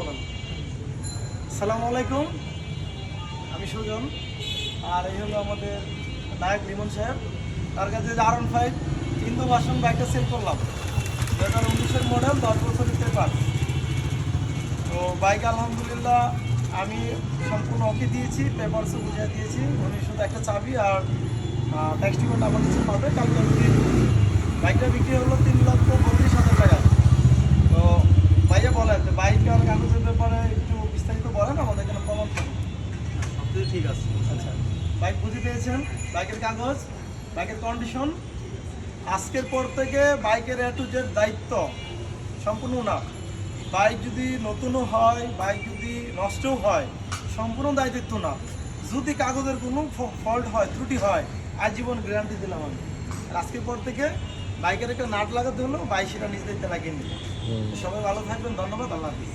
বলেন সালাম আলাইকুম। আমি সুজন। আর এই হলো আমাদের নায়ক লিমন সাহেব। তার কাছে আর ওয়ান ফাইভ ইন্দো বাসন বাইকটা সেল করলাম। দু হাজার উনিশের মডেল দশ বছরের পেপার তো বাইক আলহামদুলিল্লাহ, আমি সম্পূর্ণ ওকে দিয়েছি পেপারসও বুঝিয়ে দিয়েছি। উনি শুধু একটা চাবি আর ট্যাক্সটিকোট আমার কাছে পাবে। কালকে বাইকটা বিক্রি হলো তিন লক্ষ বত্রিশ হাজার টাকা। তো ভাইয়া বলেন বাইক আর কাগজের ব্যাপারে একটু বিস্তারিত বলেন আমাদের এখানে প্রমাণ থাকুন সবকিছু ঠিক আছে। আচ্ছা। বাইক বুঝে পেয়েছেন? বাইকের কাগজ বাইকের কন্ডিশন আজকের পর থেকে বাইকের এ টু জেড দায়িত্ব সম্পূর্ণ না। বাইক যদি নতুনও হয় বাইক যদি নষ্টও হয় সম্পূর্ণ দায়িত্ব না। যদি কাগজের কোনো ফল্ট হয় ত্রুটি হয় আজীবন গ্যারান্টি দিলাম আমি। আজকের পর থেকে বাইকের একটা নাট লাগাতে হলো বাইক সেটা নিজ দায়িত্বে লাগিয়ে নিল সবাই ভালো থাকবেন। ধন্যবাদ। আল্লাহ হাফিজ।